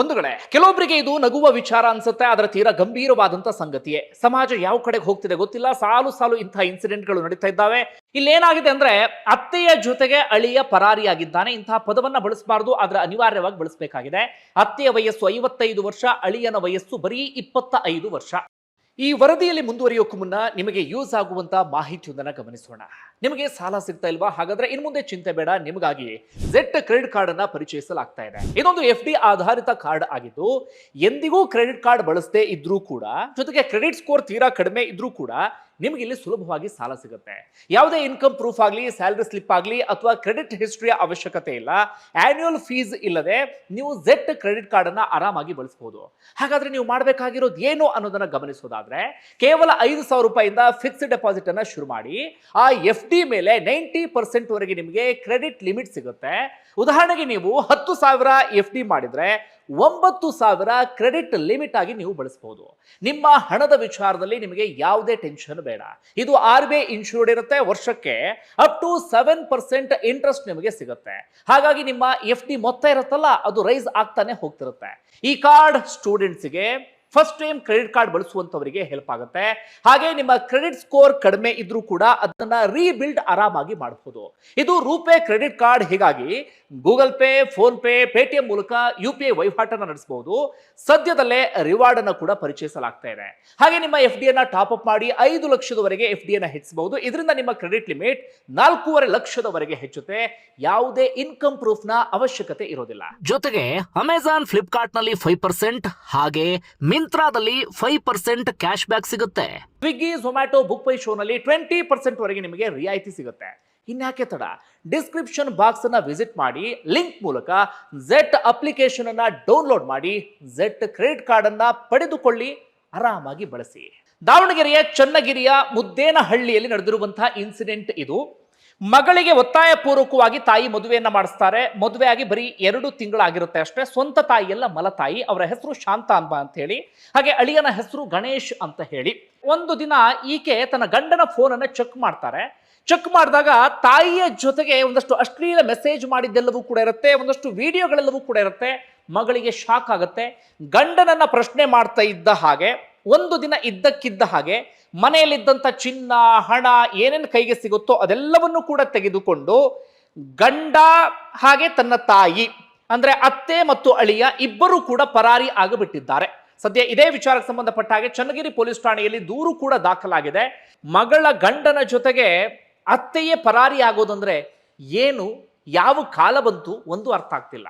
ಬಂಧುಗಳೇ ಕೆಲವೊಬ್ಬರಿಗೆ ಇದು ನಗುವ ವಿಚಾರ ಅನ್ಸುತ್ತೆ ಅದರ ತೀರಾ ಗಂಭೀರವಾದಂತ ಸಂಗತಿಯೇ. ಸಮಾಜ ಯಾವ ಕಡೆಗೆ ಹೋಗ್ತಿದೆ ಗೊತ್ತಿಲ್ಲ, ಸಾಲು ಸಾಲು ಇಂತಹ ಇನ್ಸಿಡೆಂಟ್ಗಳು ನಡೀತಾ ಇದ್ದಾವೆ. ಇಲ್ಲೇನಾಗಿದೆ ಅಂದ್ರೆ, ಅತ್ತೆಯ ಜೊತೆಗೆ ಅಳಿಯ ಪರಾರಿಯಾಗಿದ್ದಾನೆ ಇಂತಹ ಪದವನ್ನ ಬಳಸಬಾರದು, ಆದ್ರೆ ಅನಿವಾರ್ಯವಾಗಿ ಬಳಸಬೇಕಾಗಿದೆ. ಅತ್ತೆಯ ವಯಸ್ಸು ಐವತ್ತೈದು ವರ್ಷ, ಅಳಿಯನ ವಯಸ್ಸು ಬರೀ ಇಪ್ಪತ್ತ ವರ್ಷ. ಈ ವರದಿಯಲ್ಲಿ ಮುಂದುವರಿಯೋಕ್ಕೂ ಮುನ್ನ ನಿಮಗೆ ಯೂಸ್ ಆಗುವಂತ ಮಾಹಿತಿಯೊಂದನ್ನು ಗಮನಿಸೋಣ. ನಿಮಗೆ ಸಾಲ ಸಿಗ್ತಾ ಇಲ್ವಾ? ಹಾಗಾದ್ರೆ ಇನ್ನು ಮುಂದೆ ಚಿಂತೆ ಬೇಡ. ನಿಮಗಾಗಿ ಜೆಟ್ ಕ್ರೆಡಿಟ್ ಕಾರ್ಡ್ ಅನ್ನ ಪರಿಚಯಿಸಲಾಗ್ತಾ ಇದೆ. ಇದೊಂದು ಎಫ್ ಡಿ ಆಧಾರಿತ ಕಾರ್ಡ್ ಆಗಿದ್ದು, ಎಂದಿಗೂ ಕ್ರೆಡಿಟ್ ಕಾರ್ಡ್ ಬಳಸದೇ ಇದ್ರೂ ಕೂಡ, ಜೊತೆಗೆ ಕ್ರೆಡಿಟ್ ಸ್ಕೋರ್ ತೀರಾ ಕಡಿಮೆ ಇದ್ರೂ ಕೂಡ ನಿಮಗೆ ಇಲ್ಲಿ ಸುಲಭವಾಗಿ ಸಾಲ ಸಿಗುತ್ತೆ. ಯಾವುದೇ ಇನ್ಕಮ್ ಪ್ರೂಫ್ ಆಗಲಿ ಸ್ಯಾಲ್ರಿ ಸ್ಲಿಪ್ ಆಗಲಿ ಅಥವಾ ಕ್ರೆಡಿಟ್ ಹಿಸ್ಟ್ರಿಯ ಅವಶ್ಯಕತೆ ಇಲ್ಲ. ಆನ್ಯುವಲ್ ಫೀಸ್ ಇಲ್ಲದೆ ನೀವು ಜೆಟ್ ಕ್ರೆಡಿಟ್ ಕಾರ್ಡನ್ನು ಆರಾಮಾಗಿ ಬಳಸಬಹುದು ಹಾಗಾದ್ರೆ ನೀವು ಮಾಡಬೇಕಾಗಿರೋದು ಏನು ಅನ್ನೋದನ್ನ ಗಮನಿಸೋದಾದ್ರೆ, ಕೇವಲ ಐದು ಸಾವಿರ ರೂಪಾಯಿಂದ ಫಿಕ್ಸ್ಡ್ ಡೆಪಾಸಿಟ್ ಅನ್ನ ಶುರು ಮಾಡಿ, ಆ ಎಫ್ ಡಿ ಮೇಲೆ ನೈಂಟಿ ಪರ್ಸೆಂಟ್ ವರೆಗೆ ನಿಮಗೆ ಕ್ರೆಡಿಟ್ ಲಿಮಿಟ್ ಸಿಗುತ್ತೆ. ಉದಾಹರಣೆಗೆ ನೀವು ಹತ್ತು ಸಾವಿರ ಎಫ್ ಡಿ ಮಾಡಿದ್ರೆ ಒಂಬತ್ತು ಸಾವಿರ ಕ್ರೆಡಿಟ್ ಲಿಮಿಟ್ ಆಗಿ ನೀವು ಬಳಸಬಹುದು ನಿಮ್ಮ ಹಣದ ವಿಚಾರದಲ್ಲಿ ನಿಮಗೆ ಯಾವುದೇ ಟೆನ್ಷನ್ ಬೇಡ. ಇದು ಆರ್ ಬಿ ಐ ಇನ್ಶೂರ್ಡ್ ಇರುತ್ತೆ, ವರ್ಷಕ್ಕೆ up to seven percent interest ನಿಮಗೆ ಸಿಗುತ್ತೆ. ಹಾಗಾಗಿ ನಿಮ್ಮ ಎಫ್ ಡಿ ಮೊತ್ತ ಇರುತ್ತಲ್ಲ, ಅದು ರೈಸ್ ಆಗ್ತಾನೆ ಹೋಗ್ತಿರುತ್ತೆ. ಈ ಕಾರ್ಡ್ ಸ್ಟೂಡೆಂಟ್ಸ್ಗೆ ಫಸ್ಟ್ ಟೈಮ್ ಕ್ರೆಡಿಟ್ ಕಾರ್ಡ್ ಬಳಸುವಂತವರಿಗೆ ಹೆಲ್ಪ್ ಆಗುತ್ತೆ. ಹಾಗೆ ನಿಮ್ಮ ಕ್ರೆಡಿಟ್ ಸ್ಕೋರ್ ಕಡಿಮೆ ಇದ್ರೂ ಕೂಡ ಅದನ್ನ ರೀಬಿಲ್ಡ್ ಆರಾಮಾಗಿ ಮಾಡಬಹುದು ಇದು ರೂಪೇ ಕ್ರೆಡಿಟ್ ಕಾರ್ಡ್ ಹೀಗಾಗಿ Google Pay PhonePe Paytm ಮೂಲಕ ಯು ಪಿ ಐ ವಹಿವಾಟನ್ನು ನಡೆಸಬಹುದು ಸದ್ಯದಲ್ಲೇ ರಿವಾರ್ಡ್ ಅನ್ನು ಕೂಡ ಪರಿಚಯಿಸಲಾಗ್ತಾ ಇದೆ. ಹಾಗೆ ನಿಮ್ಮ ಎಫ್ ಡಿ ಅನ್ನ ಟಾಪ್ ಅಪ್ ಮಾಡಿ ಐದು ಲಕ್ಷದವರೆಗೆ ಎಫ್ ಡಿ ಅನ್ನ ಹೆಚ್ಚಿಸಬಹುದು ಇದರಿಂದ ನಿಮ್ಮ ಕ್ರೆಡಿಟ್ ಲಿಮಿಟ್ ನಾಲ್ಕೂವರೆ ಲಕ್ಷದವರೆಗೆ ಹೆಚ್ಚುತ್ತೆ. ಯಾವುದೇ ಇನ್ಕಮ್ ಪ್ರೂಫ್ನ ಅವಶ್ಯಕತೆ ಇರೋದಿಲ್ಲ. ಜೊತೆಗೆ ಅಮೆಜಾನ್ ಫ್ಲಿಪ್ಕಾರ್ಟ್ನಲ್ಲಿ ಫೈವ್ ಪರ್ಸೆಂಟ್ ಹಾಗೆ ಮಿಂತ್ರಾದಲ್ಲಿ ಫೈವ್ ಪರ್ಸೆಂಟ್ ಕ್ಯಾಶ್ ಬ್ಯಾಕ್ ಸಿಗುತ್ತೆ. ಸ್ವಿಗ್ಗಿ ಝೊಮ್ಯಾಟೊ ಬುಕ್ ಪೈ ಶೋನಲ್ಲಿ ಟ್ವೆಂಟಿ ಪರ್ಸೆಂಟ್ ವರೆಗೆ ನಿಮಗೆ ರಿಯಾಯಿತಿ ಸಿಗುತ್ತೆ. ಇನ್ಯಾಕೆ ತಡ? ಡಿಸ್ಕ್ರಿಪ್ಷನ್ ಬಾಕ್ಸ್ ಅನ್ನ ವಿಸಿಟ್ ಮಾಡಿ ಲಿಂಕ್ ಮೂಲಕ ಝೆಟ್ ಅಪ್ಲಿಕೇಶನ್ ಅನ್ನ ಡೌನ್ಲೋಡ್ ಮಾಡಿ ಝೆಟ್ ಕ್ರೆಡಿಟ್ ಕಾರ್ಡ್ ಅನ್ನ ಪಡೆದುಕೊಳ್ಳಿ, ಆರಾಮಾಗಿ ಬಳಸಿ. ದಾವಣಗೆರೆಯ ಚನ್ನಗಿರಿಯ ಮುದ್ದೇನಹಳ್ಳಿಯಲ್ಲಿ ನಡೆದಿರುವಂತಹ ಇನ್ಸಿಡೆಂಟ್ ಇದು. ಮಗಳಿಗೆ ಒತ್ತಾಯ ಪೂರ್ವಕವಾಗಿ ತಾಯಿ ಮದುವೆಯನ್ನ ಮಾಡಿಸ್ತಾರೆ. ಮದುವೆ ಆಗಿ ಬರೀ ಎರಡು ತಿಂಗಳಾಗಿರುತ್ತೆ ಅಷ್ಟೇ. ಸ್ವಂತ ತಾಯಿಯಲ್ಲ ಮಲತಾಯಿ. ಅವರ ಹೆಸರು ಶಾಂತ ಅಂಬ ಅಂತ ಹೇಳಿ. ಹಾಗೆ ಅಳಿಯನ ಹೆಸರು ಗಣೇಶ್ ಅಂತ ಹೇಳಿ. ಒಂದು ದಿನ ಈಕೆ ತನ್ನ ಗಂಡನ ಫೋನ್ ಅನ್ನ ಚೆಕ್ ಮಾಡ್ತಾರೆ. ಚೆಕ್ ಮಾಡಿದಾಗ ತಾಯಿಯ ಜೊತೆಗೆ ಒಂದಷ್ಟು ಅಶ್ಲೀಲ ಮೆಸೇಜ್ ಮಾಡಿದ್ದೆಲ್ಲವೂ ಕೂಡ ಇರುತ್ತೆ. ಒಂದಷ್ಟು ವಿಡಿಯೋಗಳೆಲ್ಲವೂ ಕೂಡ ಇರುತ್ತೆ. ಮಗಳಿಗೆ ಶಾಕ್ ಆಗುತ್ತೆ. ಗಂಡನನ್ನ ಪ್ರಶ್ನೆ ಮಾಡ್ತಾ ಇದ್ದ ಹಾಗೆ, ಒಂದು ದಿನ ಇದ್ದಕ್ಕಿದ್ದ ಹಾಗೆ ಮನೆಯಲ್ಲಿದ್ದಂಥ ಚಿನ್ನ, ಹಣ ಏನೇನು ಕೈಗೆ ಸಿಗುತ್ತೋ ಅದೆಲ್ಲವನ್ನು ಕೂಡ ತೆಗೆದುಕೊಂಡು ಗಂಡ ಹಾಗೆ ತನ್ನ ತಾಯಿ, ಅಂದ್ರೆ ಅತ್ತೆ ಮತ್ತು ಅಳಿಯ ಇಬ್ಬರು ಕೂಡ ಪರಾರಿ ಆಗಿಬಿಟ್ಟಿದ್ದಾರೆ. ಸದ್ಯ ಇದೇ ವಿಚಾರಕ್ಕೆ ಸಂಬಂಧಪಟ್ಟ ಹಾಗೆ ಚನ್ನಗಿರಿ ಪೊಲೀಸ್ ಠಾಣೆಯಲ್ಲಿ ದೂರು ಕೂಡ ದಾಖಲಾಗಿದೆ. ಮಗಳ ಗಂಡನ ಜೊತೆಗೆ ಅತ್ತೆಯೇ ಪರಾರಿ ಆಗೋದಂದ್ರೆ ಏನು, ಯಾವ ಕಾಲ ಬಂತು ಒಂದು ಅರ್ಥ ಆಗ್ತಿಲ್ಲ.